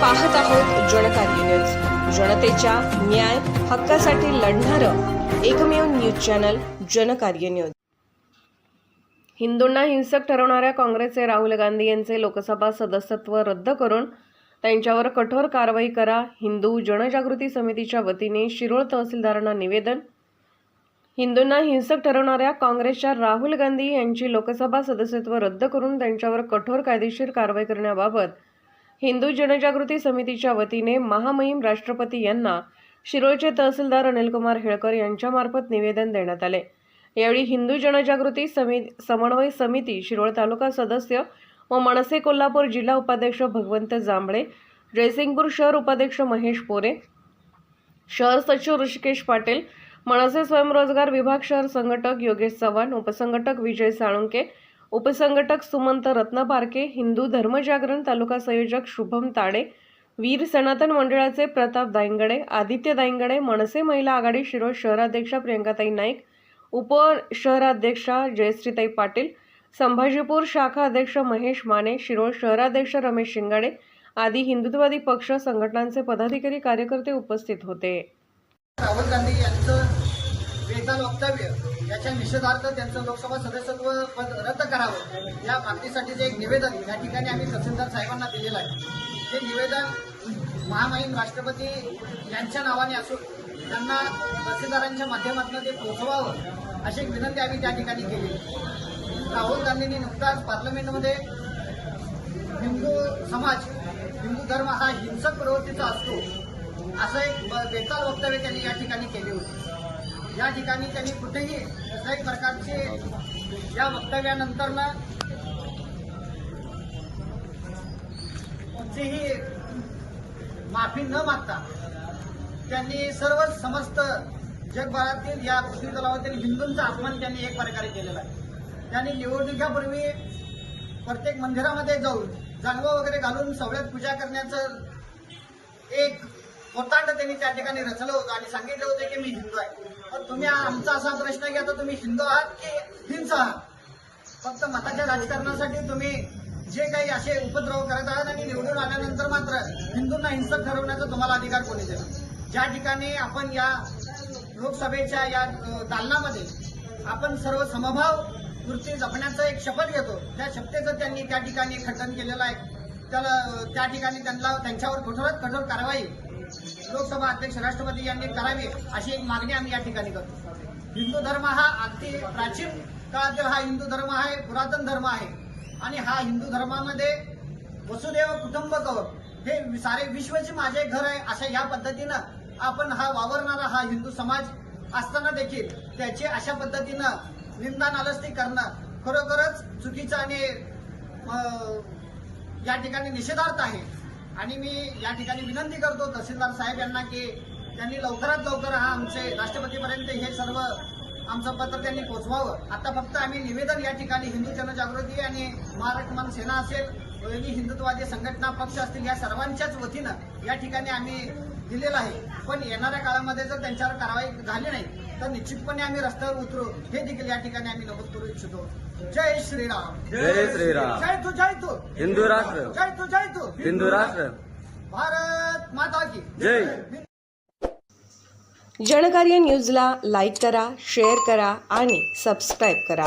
पाहत आहोत जनकार्य न्यूज. जनतेच्या न्याय हक्कासाठी लढणारं एकमेव न्यूज चॅनल जनकार्य न्यूज. हिंदूंना हिंसक ठरवणाऱ्या काँग्रेसचे राहुल गांधी यांचे लोकसभा सदस्यत्व रद्द करून त्यांच्यावर कठोर कारवाई करा हिंदू जनजागृती समितीच्या वतीने शिरोळ तहसीलदारांना निवेदन. हिंदूंना हिंसक ठरवणाऱ्या काँग्रेसच्या राहुल गांधी यांची लोकसभा सदस्यत्व रद्द करून त्यांच्यावर कठोर कायदेशीर कारवाई करण्याबाबत हिंदू जनजागृती समितीच्या वतीने महामहिम राष्ट्रपती यांना शिरोळचे तहसीलदार अनिलकुमार हेळकर यांच्यामार्फत निवेदन देण्यात आले. यावेळी हिंदू जनजागृती समि समन्वय समिती शिरोळ तालुका सदस्य व मनसे कोल्हापूर जिल्हा उपाध्यक्ष भगवंत जांभळे जयसिंगपूर शहर उपाध्यक्ष महेश पोरे शहर सचिव ऋषिकेश पाटील मनसे स्वयंरोजगार विभाग शहर संघटक योगेश चव्हाण उपसंघटक विजय साळुंके उपसंघटक सुमंत रत्नपारके हिंदू धर्मजागरण तालुका संयोजक शुभम ताडे वीर सनातन मंडळाचे प्रताप दायंगडे आदित्य दायंगडे मनसे महिला आघाडी शिरोळ शहराध्यक्षा प्रियंकाताई नाईक उप शहराध्यक्षा जयश्रीताई पाटील संभाजीपूर शाखा अध्यक्ष महेश माने शिरोळ शहराध्यक्ष रमेश शिंगाडे आदी हिंदुत्ववादी पक्ष संघटनांचे पदाधिकारी कार्यकर्ते उपस्थित होते. राहुल गांधी यांचं वेतन वक्तव्य याच्या निषेधार्थ त्यांचं लोकसभा सदस्यत्व पद रद्द करावं या मागणीसाठीचे एक निवेदन या ठिकाणी आम्ही तहसीलदार साहेबांना दिलेलं आहे. हे निवेदन महामहिम राष्ट्रपती यांच्या नावाने असून त्यांना तहसीलदारांच्या माध्यमातून ते पोहोचवावं अशी एक विनंती आम्ही त्या ठिकाणी केली. राहुल गांधींनी नुकताच पार्लमेंटमध्ये हिंदू समाज हिंदू धर्म हा हिंसक प्रवृत्तीचा असतो असं एक बेताल वक्तव्य त्यांनी या ठिकाणी केले होते. या ठिकाणी त्यांनी कुठेही कसल्याही प्रकारचे या वक्तव्यानंतर ना माफी न मागता त्यांनी सर्व समस्त जगभरातील या कृषी दलावरील हिंदूंचा अपमान त्यांनी एक प्रकारे केलेला आहे. त्यांनी निवडणुकीपूर्वी प्रत्येक मंदिरामध्ये जाऊन जानवं वगैरे घालून सवळ्यात पूजा करण्याचं कोतांड त्यांनी त्या ठिकाणी रचलं होतं आणि सांगितलं होतं की मी हिंदू आहे. पण तुम्ही आमचा असा प्रश्न घ्या तर तुम्ही हिंदू आहात की हिंसू आहात? फक्त मताच्या राजकारणासाठी तुम्ही जे काही असे उपद्रव करत आहात आणि निवडून आल्यानंतर मात्र हिंदूंना हिंसक ठरवण्याचा तुम्हाला अधिकार कोणी दिला ज्या ठिकाणी आपण या लोकसभेच्या या दालनामध्ये आपण सर्व समभाव वृत्ती जपण्याचं एक शपथ घेतो त्या शपथेचं त्यांनी त्या ठिकाणी खंडन केलेलं आहे. त्याला त्या ठिकाणी त्यांना त्यांच्यावर कठोरात कठोर कारवाई लोकसभा अध्यक्ष राष्ट्रपती यांनी करावी अशी एक मागणी आम्ही या ठिकाणी करतो. हिंदू धर्म हा अगदी प्राचीन काळातील हा हिंदू धर्म आहे पुरातन धर्म आहे. आणि हा हिंदू धर्मामध्ये वसुदेव कुटुंबकव हे सारे विश्वचे माझे घर आहे अशा या पद्धतीनं आपण हा वावरणारा हा हिंदू समाज असताना देखील त्याची अशा पद्धतीनं निंदा नालस्ती करणं खरोखरच चुकीचं आणि या ठिकाणी निषेधार्थ आहे. आणि मी या ठिकाणी विनंती करतो तहसीलदार साहेब यांना की त्यांनी लवकरात लवकर हा आमचे राष्ट्रपतीपर्यंत हे सर्व आमचं पत्र त्यांनी पोचवावं. आता फक्त आम्ही निवेदन या ठिकाणी हिंदू जनजागृती आणि महाराष्ट्रमान सेना असेल विविध हिंदुत्ववादी संघटना पक्ष असतील या सर्वांच्याच वतीनं या ठिकाणी आम्ही दिलेलं आहे. पण येणाऱ्या काळामध्ये जर त्यांच्यावर कारवाई झाली नाही तर निश्चितपणे आम्ही रस्त्यावर उतरू हे देखील या ठिकाणी आम्ही नमूद करू इच्छितो. जय श्रीराम. जय श्रीराम. जय तू जय तू. हिंदू राष्ट्र. जय तू जय तू. हिंदू राष्ट्र. भारत माता की. जय. जनकार्य न्यूजला लाईक करा शेअर करा आणि सबस्क्राईब करा.